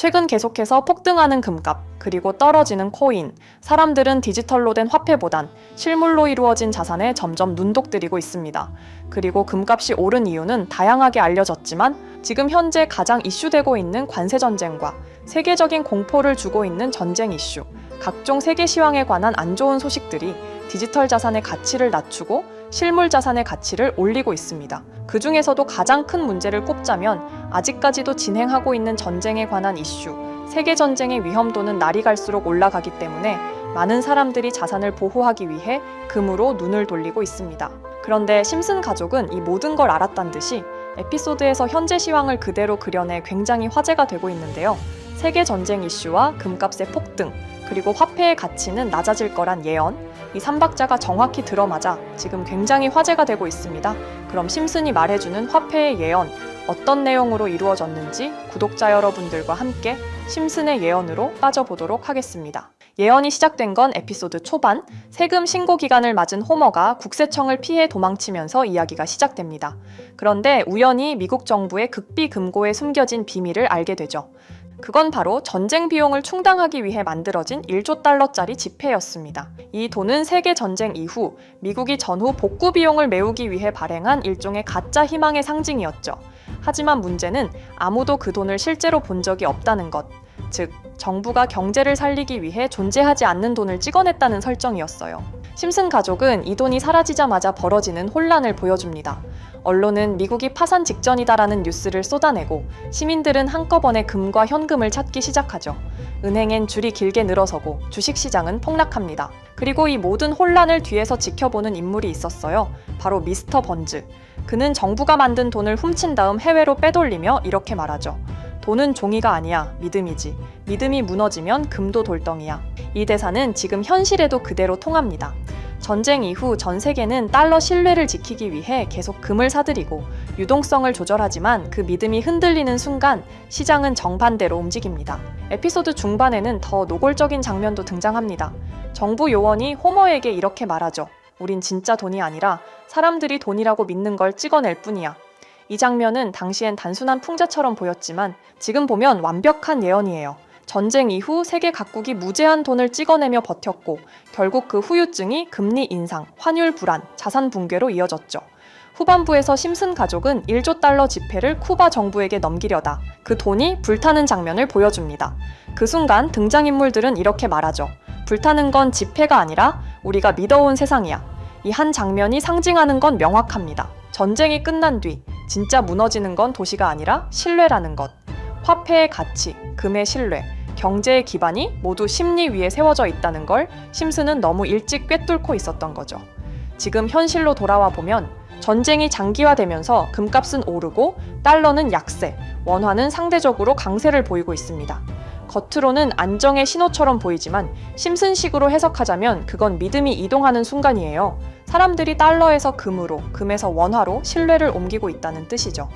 최근 계속해서 폭등하는 금값, 그리고 떨어지는 코인, 사람들은 디지털로 된 화폐보단 실물로 이루어진 자산에 점점 눈독들이고 있습니다. 그리고 금값이 오른 이유는 다양하게 알려졌지만 지금 현재 가장 이슈되고 있는 관세 전쟁과 세계적인 공포를 주고 있는 전쟁 이슈, 각종 세계 시황에 관한 안 좋은 소식들이 디지털 자산의 가치를 낮추고 실물 자산의 가치를 올리고 있습니다. 그 중에서도 가장 큰 문제를 꼽자면 아직까지도 진행하고 있는 전쟁에 관한 이슈, 세계 전쟁의 위험도는 날이 갈수록 올라가기 때문에 많은 사람들이 자산을 보호하기 위해 금으로 눈을 돌리고 있습니다. 그런데 심슨 가족은 이 모든 걸 알았단 듯이 에피소드에서 현재 시황을 그대로 그려내 굉장히 화제가 되고 있는데요. 세계 전쟁 이슈와 금값의 폭등, 그리고 화폐의 가치는 낮아질 거란 예언, 이 삼박자가 정확히 들어맞아 지금 굉장히 화제가 되고 있습니다. 그럼 심슨이 말해주는 화폐의 예언, 어떤 내용으로 이루어졌는지 구독자 여러분들과 함께 심슨의 예언으로 빠져보도록 하겠습니다. 예언이 시작된 건 에피소드 초반, 세금 신고 기간을 맞은 호머가 국세청을 피해 도망치면서 이야기가 시작됩니다. 그런데 우연히 미국 정부의 극비 금고에 숨겨진 비밀을 알게 되죠. 그건 바로 전쟁 비용을 충당하기 위해 만들어진 1조 달러짜리 지폐였습니다. 이 돈은 세계 전쟁 이후 미국이 전후 복구 비용을 메우기 위해 발행한 일종의 가짜 희망의 상징이었죠. 하지만 문제는 아무도 그 돈을 실제로 본 적이 없다는 것. 즉, 정부가 경제를 살리기 위해 존재하지 않는 돈을 찍어냈다는 설정이었어요. 심슨 가족은 이 돈이 사라지자마자 벌어지는 혼란을 보여줍니다. 언론은 미국이 파산 직전이다라는 뉴스를 쏟아내고 시민들은 한꺼번에 금과 현금을 찾기 시작하죠. 은행엔 줄이 길게 늘어서고 주식시장은 폭락합니다. 그리고 이 모든 혼란을 뒤에서 지켜보는 인물이 있었어요. 바로 미스터 번즈. 그는 정부가 만든 돈을 훔친 다음 해외로 빼돌리며 이렇게 말하죠. 돈은 종이가 아니야, 믿음이지. 믿음이 무너지면 금도 돌덩이야. 이 대사는 지금 현실에도 그대로 통합니다. 전쟁 이후 전 세계는 달러 신뢰를 지키기 위해 계속 금을 사들이고 유동성을 조절하지만 그 믿음이 흔들리는 순간 시장은 정반대로 움직입니다. 에피소드 중반에는 더 노골적인 장면도 등장합니다. 정부 요원이 호머에게 이렇게 말하죠. 우린 진짜 돈이 아니라 사람들이 돈이라고 믿는 걸 찍어낼 뿐이야. 이 장면은 당시엔 단순한 풍자처럼 보였지만 지금 보면 완벽한 예언이에요. 전쟁 이후 세계 각국이 무제한 돈을 찍어내며 버텼고 결국 그 후유증이 금리 인상, 환율 불안, 자산 붕괴로 이어졌죠. 후반부에서 심슨 가족은 1조 달러 지폐를 쿠바 정부에게 넘기려다 그 돈이 불타는 장면을 보여줍니다. 그 순간 등장인물들은 이렇게 말하죠. 불타는 건 지폐가 아니라 우리가 믿어온 세상이야. 이 한 장면이 상징하는 건 명확합니다. 전쟁이 끝난 뒤 진짜 무너지는 건 도시가 아니라 신뢰라는 것. 화폐의 가치, 금의 신뢰, 경제의 기반이 모두 심리 위에 세워져 있다는 걸 심슨은 너무 일찍 꿰뚫고 있었던 거죠. 지금 현실로 돌아와 보면 전쟁이 장기화되면서 금값은 오르고 달러는 약세, 원화는 상대적으로 강세를 보이고 있습니다. 겉으로는 안정의 신호처럼 보이지만 심슨식으로 해석하자면 그건 믿음이 이동하는 순간이에요. 사람들이 달러에서 금으로, 금에서 원화로 신뢰를 옮기고 있다는 뜻이죠.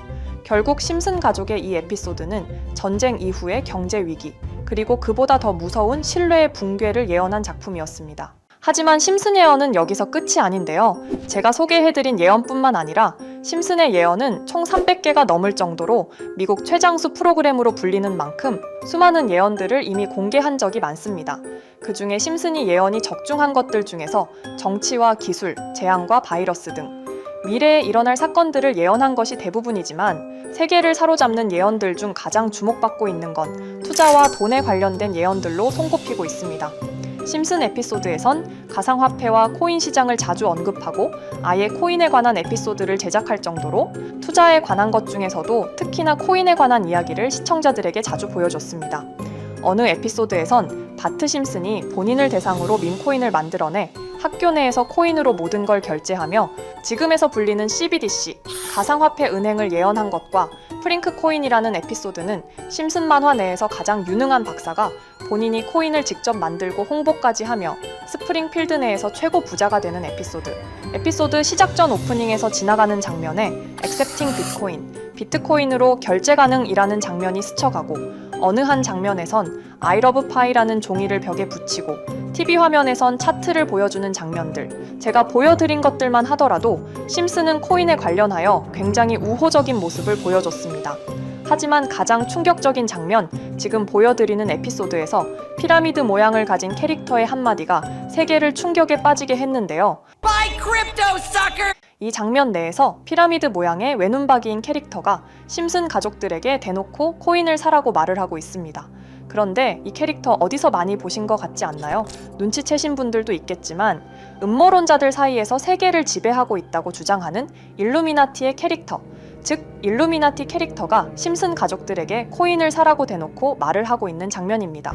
결국 심슨 가족의 이 에피소드는 전쟁 이후의 경제 위기, 그리고 그보다 더 무서운 신뢰의 붕괴를 예언한 작품이었습니다. 하지만 심슨 예언은 여기서 끝이 아닌데요. 제가 소개해드린 예언뿐만 아니라 심슨의 예언은 총 300개가 넘을 정도로 미국 최장수 프로그램으로 불리는 만큼 수많은 예언들을 이미 공개한 적이 많습니다. 그 중에 심슨이 예언이 적중한 것들 중에서 정치와 기술, 재앙과 바이러스 등 미래에 일어날 사건들을 예언한 것이 대부분이지만 세계를 사로잡는 예언들 중 가장 주목받고 있는 건 투자와 돈에 관련된 예언들로 손꼽히고 있습니다. 심슨 에피소드에선 가상화폐와 코인 시장을 자주 언급하고 아예 코인에 관한 에피소드를 제작할 정도로 투자에 관한 것 중에서도 특히나 코인에 관한 이야기를 시청자들에게 자주 보여줬습니다. 어느 에피소드에선 바트 심슨이 본인을 대상으로 밈코인을 만들어내 학교 내에서 코인으로 모든 걸 결제하며 지금에서 불리는 CBDC, 가상화폐 은행을 예언한 것과 프링크 코인이라는 에피소드는 심슨 만화 내에서 가장 유능한 박사가 본인이 코인을 직접 만들고 홍보까지 하며 스프링필드 내에서 최고 부자가 되는 에피소드. 에피소드 시작 전 오프닝에서 지나가는 장면에 액셉팅 비트코인, 비트코인으로 결제 가능이라는 장면이 스쳐가고 어느 한 장면에선 아이러브 파이라는 종이를 벽에 붙이고 TV 화면에선 차트를 보여주는 장면들. 제가 보여드린 것들만 하더라도 심슨은 코인에 관련하여 굉장히 우호적인 모습을 보여줬습니다. 하지만 가장 충격적인 장면, 지금 보여드리는 에피소드에서 피라미드 모양을 가진 캐릭터의 한마디가 세계를 충격에 빠지게 했는데요. Buy crypto, sucker! 이 장면 내에서 피라미드 모양의 외눈박이인 캐릭터가 심슨 가족들에게 대놓고 코인을 사라고 말을 하고 있습니다. 그런데 이 캐릭터 어디서 많이 보신 것 같지 않나요? 눈치채신 분들도 있겠지만 음모론자들 사이에서 세계를 지배하고 있다고 주장하는 일루미나티의 캐릭터, 즉 일루미나티 캐릭터가 심슨 가족들에게 코인을 사라고 대놓고 말을 하고 있는 장면입니다.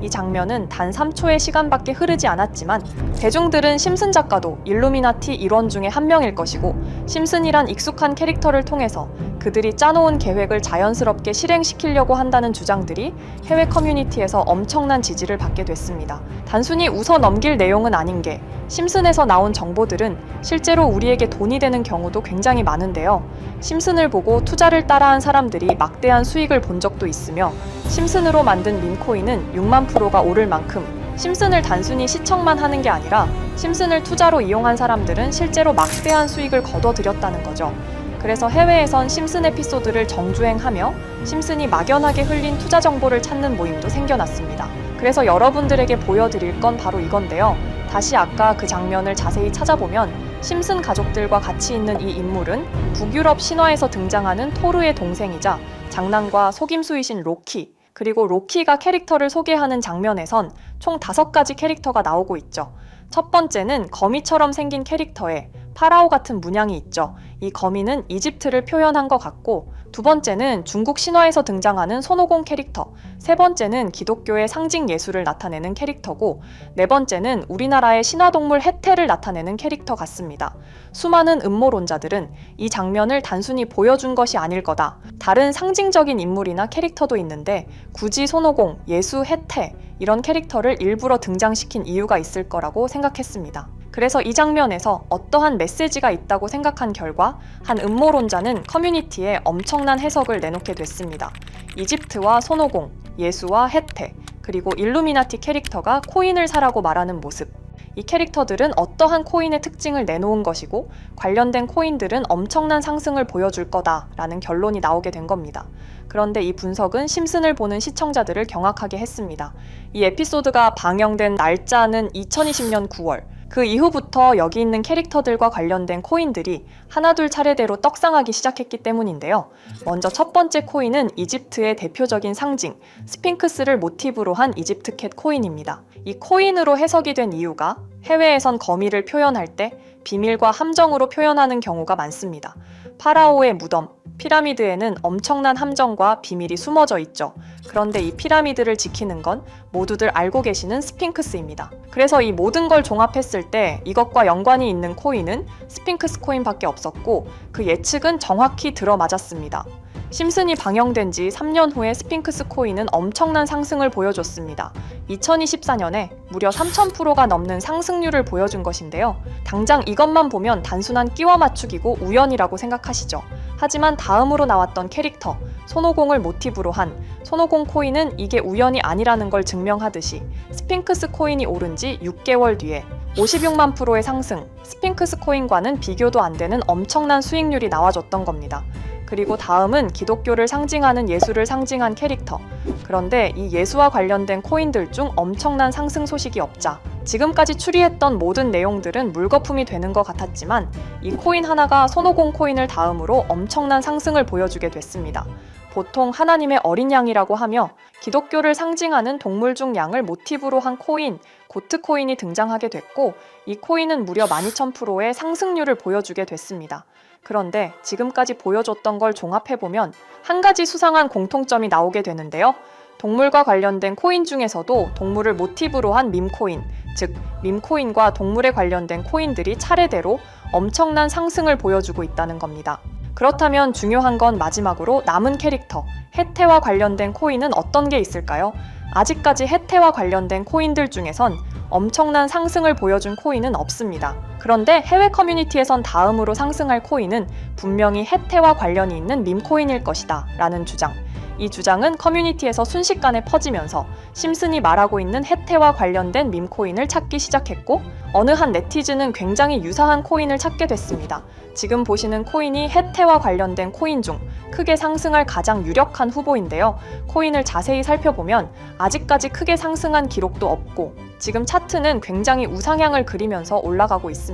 이 장면은 단 3초의 시간밖에 흐르지 않았지만 대중들은 심슨 작가도 일루미나티 일원 중에 한 명일 것이고 심슨이란 익숙한 캐릭터를 통해서 그들이 짜놓은 계획을 자연스럽게 실행시키려고 한다는 주장들이 해외 커뮤니티에서 엄청난 지지를 받게 됐습니다. 단순히 웃어 넘길 내용은 아닌 게 심슨에서 나온 정보들은 실제로 우리에게 돈이 되는 경우도 굉장히 많은데요. 심슨을 보고 투자를 따라한 사람들이 막대한 수익을 본 적도 있으며 심슨으로 만든 밈코인은 6만 프로가 오를 만큼 심슨을 단순히 시청만 하는 게 아니라 심슨을 투자로 이용한 사람들은 실제로 막대한 수익을 거둬들였다는 거죠. 그래서 해외에선 심슨 에피소드를 정주행하며 심슨이 막연하게 흘린 투자 정보를 찾는 모임도 생겨났습니다. 그래서 여러분들에게 보여드릴 건 바로 이건데요. 다시 아까 그 장면을 자세히 찾아보면 심슨 가족들과 같이 있는 이 인물은 북유럽 신화에서 등장하는 토르의 동생이자 장난과 속임수이신 로키, 그리고 로키가 캐릭터를 소개하는 장면에선 총 다섯 가지 캐릭터가 나오고 있죠. 첫 번째는 거미처럼 생긴 캐릭터에 파라오 같은 문양이 있죠. 이 거미는 이집트를 표현한 것 같고, 두 번째는 중국 신화에서 등장하는 손오공 캐릭터, 세 번째는 기독교의 상징 예술을 나타내는 캐릭터고, 네 번째는 우리나라의 신화 동물 해태를 나타내는 캐릭터 같습니다. 수많은 음모론자들은 이 장면을 단순히 보여준 것이 아닐 거다. 다른 상징적인 인물이나 캐릭터도 있는데 굳이 손오공, 예수, 해태 이런 캐릭터를 일부러 등장시킨 이유가 있을 거라고 생각했습니다. 그래서 이 장면에서 어떠한 메시지가 있다고 생각한 결과 한 음모론자는 커뮤니티에 엄청난 해석을 내놓게 됐습니다. 이집트와 손오공, 예수와 해태, 그리고 일루미나티 캐릭터가 코인을 사라고 말하는 모습. 이 캐릭터들은 어떠한 코인의 특징을 내놓은 것이고 관련된 코인들은 엄청난 상승을 보여줄 거다라는 결론이 나오게 된 겁니다. 그런데 이 분석은 심슨을 보는 시청자들을 경악하게 했습니다. 이 에피소드가 방영된 날짜는 2020년 9월. 그 이후부터 여기 있는 캐릭터들과 관련된 코인들이 하나둘 차례대로 떡상하기 시작했기 때문인데요. 먼저 첫 번째 코인은 이집트의 대표적인 상징, 스핑크스를 모티브로 한 이집트 캣 코인입니다. 이 코인으로 해석이 된 이유가 해외에선 거미를 표현할 때 비밀과 함정으로 표현하는 경우가 많습니다. 파라오의 무덤, 피라미드에는 엄청난 함정과 비밀이 숨어져 있죠. 그런데 이 피라미드를 지키는 건 모두들 알고 계시는 스핑크스입니다. 그래서 이 모든 걸 종합했을 때 이것과 연관이 있는 코인은 스핑크스 코인밖에 없었고 그 예측은 정확히 들어맞았습니다. 심슨이 방영된 지 3년 후에 스핑크스 코인은 엄청난 상승을 보여줬습니다. 2024년에 무려 3,000%가 넘는 상승률을 보여준 것인데요. 당장 이것만 보면 단순한 끼워 맞추기고 우연이라고 생각하시죠. 하지만 다음으로 나왔던 캐릭터, 손오공을 모티브로 한 손오공 코인은 이게 우연이 아니라는 걸 증명하듯이 스핑크스 코인이 오른 지 6개월 뒤에 56만 프로의 상승, 스핑크스 코인과는 비교도 안 되는 엄청난 수익률이 나와줬던 겁니다. 그리고 다음은 기독교를 상징하는 예수를 상징한 캐릭터. 그런데 이 예수와 관련된 코인들 중 엄청난 상승 소식이 없자 지금까지 추리했던 모든 내용들은 물거품이 되는 것 같았지만 이 코인 하나가 손오공 코인을 다음으로 엄청난 상승을 보여주게 됐습니다. 보통 하나님의 어린 양이라고 하며 기독교를 상징하는 동물 중 양을 모티브로 한 코인, 고트 코인이 등장하게 됐고 이 코인은 무려 12,000%의 상승률을 보여주게 됐습니다. 그런데 지금까지 보여줬던 걸 종합해보면 한 가지 수상한 공통점이 나오게 되는데요. 동물과 관련된 코인 중에서도 동물을 모티브로 한 밈코인, 즉 밈코인과 동물에 관련된 코인들이 차례대로 엄청난 상승을 보여주고 있다는 겁니다. 그렇다면 중요한 건 마지막으로 남은 캐릭터, 해태와 관련된 코인은 어떤 게 있을까요? 아직까지 해태와 관련된 코인들 중에선 엄청난 상승을 보여준 코인은 없습니다. 그런데 해외 커뮤니티에선 다음으로 상승할 코인은 분명히 해태와 관련이 있는 밈코인일 것이다 라는 주장. 이 주장은 커뮤니티에서 순식간에 퍼지면서 심슨이 말하고 있는 해태와 관련된 밈코인을 찾기 시작했고 어느 한 네티즌은 굉장히 유사한 코인을 찾게 됐습니다. 지금 보시는 코인이 해태와 관련된 코인 중 크게 상승할 가장 유력한 후보인데요. 코인을 자세히 살펴보면 아직까지 크게 상승한 기록도 없고 지금 차트는 굉장히 우상향을 그리면서 올라가고 있습니다.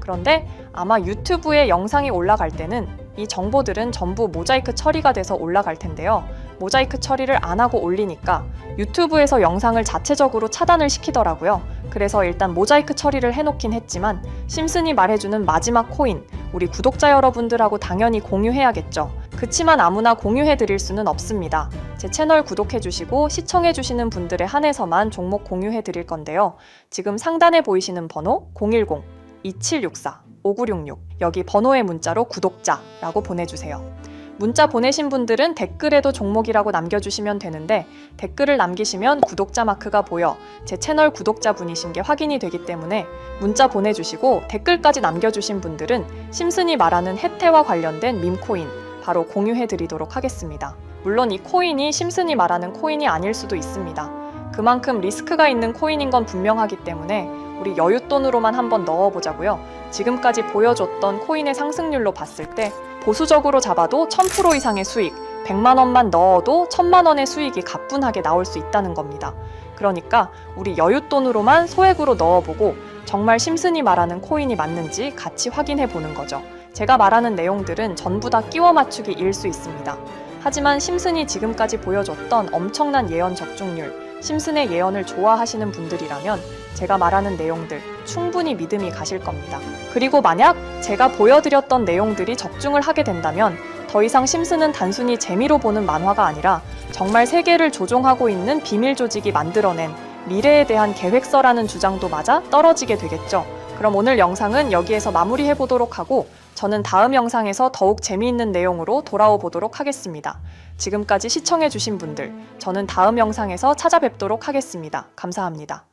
그런데 아마 유튜브에 영상이 올라갈 때는 이 정보들은 전부 모자이크 처리가 돼서 올라갈 텐데요. 모자이크 처리를 안 하고 올리니까 유튜브에서 영상을 자체적으로 차단을 시키더라고요. 그래서 일단 모자이크 처리를 해놓긴 했지만 심슨이 말해주는 마지막 코인 우리 구독자 여러분들하고 당연히 공유해야겠죠. 그치만 아무나 공유해 드릴 수는 없습니다. 제 채널 구독해 주시고 시청해 주시는 분들에 한해서만 종목 공유해 드릴 건데요. 지금 상단에 보이시는 번호 010 2764 5966 여기 번호의 문자로 구독자라고 보내주세요. 문자 보내신 분들은 댓글에도 종목이라고 남겨주시면 되는데 댓글을 남기시면 구독자 마크가 보여 제 채널 구독자 분이신 게 확인이 되기 때문에 문자 보내주시고 댓글까지 남겨주신 분들은 심슨이 말하는 혜태와 관련된 밈코인 바로 공유해 드리도록 하겠습니다. 물론 이 코인이 심슨이 말하는 코인이 아닐 수도 있습니다. 그만큼 리스크가 있는 코인인 건 분명하기 때문에 우리 여윳돈으로만 한번 넣어보자고요. 지금까지 보여줬던 코인의 상승률로 봤을 때 보수적으로 잡아도 1000% 이상의 수익, 100만 원만 넣어도 1000만 원의 수익이 가뿐하게 나올 수 있다는 겁니다. 그러니까 우리 여윳돈으로만 소액으로 넣어보고 정말 심슨이 말하는 코인이 맞는지 같이 확인해 보는 거죠. 제가 말하는 내용들은 전부 다 끼워 맞추기 일 수 있습니다. 하지만 심슨이 지금까지 보여줬던 엄청난 예언 적중률, 심슨의 예언을 좋아하시는 분들이라면 제가 말하는 내용들 충분히 믿음이 가실 겁니다. 그리고 만약 제가 보여드렸던 내용들이 적중을 하게 된다면 더 이상 심슨은 단순히 재미로 보는 만화가 아니라 정말 세계를 조종하고 있는 비밀 조직이 만들어낸 미래에 대한 계획서라는 주장도 맞아 떨어지게 되겠죠. 그럼 오늘 영상은 여기에서 마무리해 보도록 하고 저는 다음 영상에서 더욱 재미있는 내용으로 돌아오 보도록 하겠습니다. 지금까지 시청해 주신 분들, 저는 다음 영상에서 찾아뵙도록 하겠습니다. 감사합니다.